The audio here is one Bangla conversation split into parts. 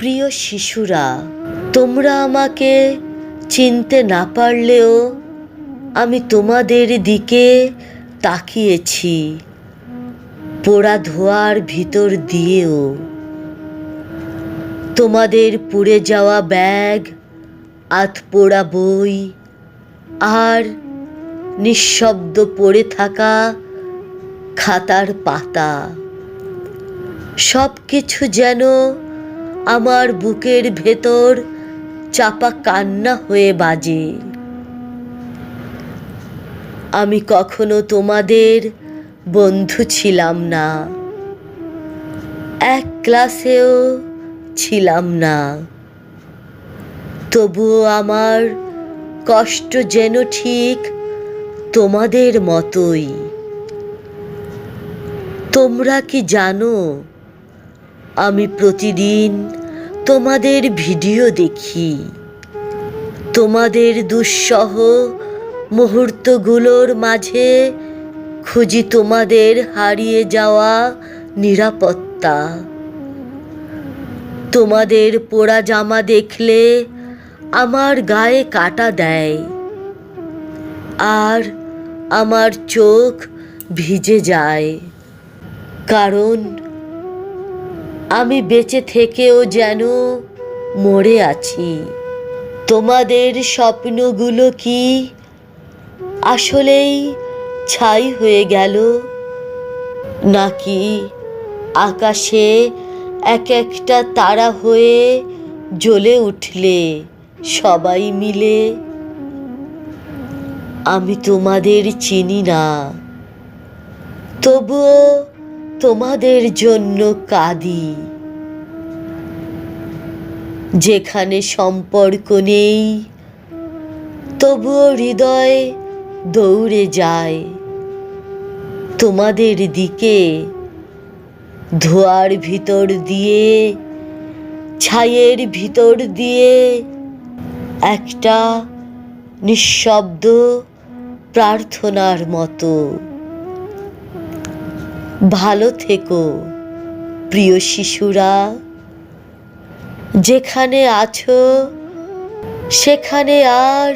প্রিয় শিশুরা, তোমরা আমাকে চিনতে না পারলেও আমি তোমাদের দিকে তাকিয়েছি, পোড়া ধোয়ার ভিতর দিয়েও। তোমাদের পুড়ে যাওয়া ব্যাগ আধপোড়া বই আর নিঃশব্দ পড়ে থাকা খাতার পাতা। সব কিছু যেন আমার বুকের ভেতর চাপা কান্না হয়ে বাজে। আমি কখনো তোমাদের বন্ধু ছিলাম না। এক ক্লাসেও ছিলাম না। তবুও আমার কষ্ট যেন ঠিক তোমাদের মতোই। তোমরা কি জানো আমি প্রতিদিন তোমাদের ভিডিও দেখি। তোমাদের দুঃসহ মুহূর্তগুলোর মাঝে খুঁজি তোমাদের হারিয়ে যাওয়া নিরাপত্তা। তোমাদের পোড়া জামা দেখলে আমার গায়ে কাটা দেয়। আর আমার চোখ ভিজে যায়। কারণ আমি বেঁচে থেকেও যেন মরে আছি। তোমাদের স্বপ্নগুলো কি আসলেই ছাই হয়ে গেল? নাকি আকাশে এক একটা তারা হয়ে জ্বলে উঠলে সবাই মিলে? আমি তোমাদের চিনি না। তবুও তোমাদের জন্য কাঁদি। যেখানে সম্পর্ক নেই, তবুও হৃদয় দৌড়ে যায়। তোমাদের দিকে ধোয়ার ভিতর দিয়ে, ছাইয়ের ভিতর দিয়ে একটা নিঃশব্দ প্রার্থনার মতো ভালো থেকো, প্রিয় শিশুরা। যেখানে আছো, সেখানে আর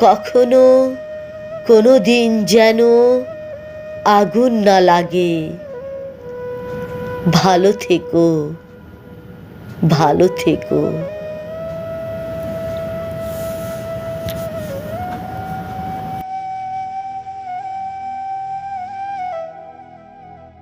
কখনো কোনো দিন যেন আগুন না লাগে। ভালো থেকো ভালো থেকো।